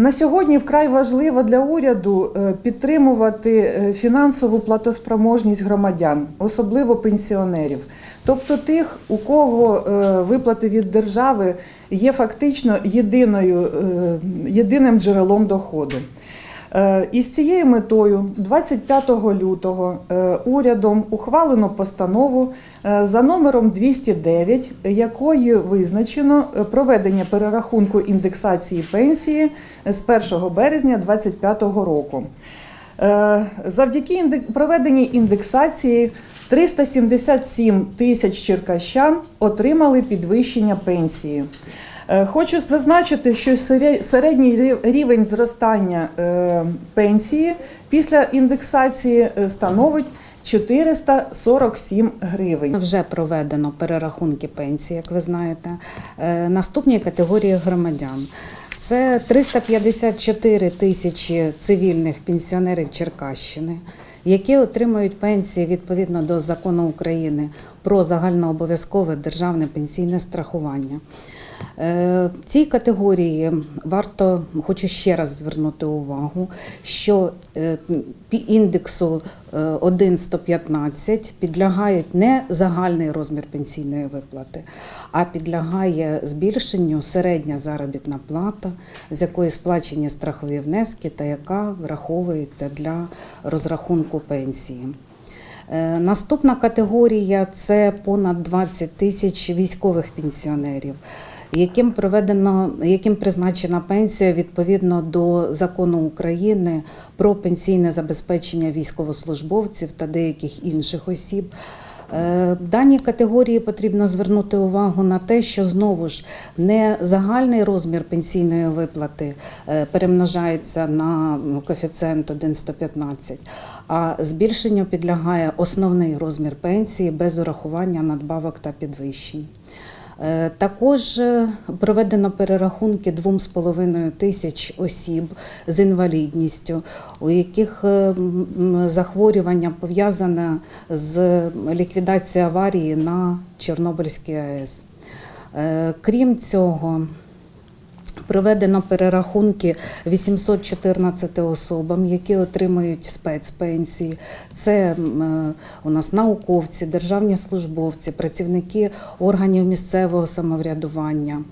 На сьогодні вкрай важливо для уряду е, підтримувати е, фінансову платоспроможність громадян, особливо пенсіонерів, тобто тих, у кого е, виплати від держави є фактично єдиною, єдиним джерелом доходу. Е, І з цією метою 25 лютого е, урядом ухвалено постанову е, за номером 209, якою визначено проведення перерахунку індексації пенсії з 1 березня 2025 року. Завдяки проведеній індексації 377 тисяч черкащан отримали підвищення пенсії. Е, Хочу зазначити, що сере- середній рівень зростання е, пенсії після індексації е, становить 447 гривень. Вже проведено перерахунки пенсій, як ви знаєте. Наступні категорії громадян. Це 354 тисячі цивільних пенсіонерів Черкащини, які отримують пенсії відповідно до закону України про загальнообов'язкове державне пенсійне страхування. Е, Цій категорії варто хочу ще раз звернути увагу, що е, індексу е, 1,115 підлягають не загальний розмір пенсійної виплати, а підлягає збільшенню середня заробітна плата, з якої сплачені страхові внески та яка враховується для розрахунку пенсії. Е, Наступна категорія це понад 20 тисяч військових пенсіонерів, яким проведено, яким призначена пенсія відповідно до закону України про пенсійне забезпечення військовослужбовців та деяких інших осіб. Е, Даній категорії потрібно звернути увагу на те, що знову ж не загальний розмір пенсійної виплати е, перемножається на коефіцієнт 1,115, а збільшенню підлягає основний розмір пенсії без урахування надбавок та підвищень. Е, Також е, проведено перерахунки 2,5 тисяч осіб з інвалідністю, у яких е, захворювання пов'язане з ліквідацією аварії на Чорнобильській АЕС. Крім цього, Проведено перерахунки 814 особам, які отримують спецпенсії. Це е, у нас науковці, державні службовці, працівники органів місцевого самоврядування.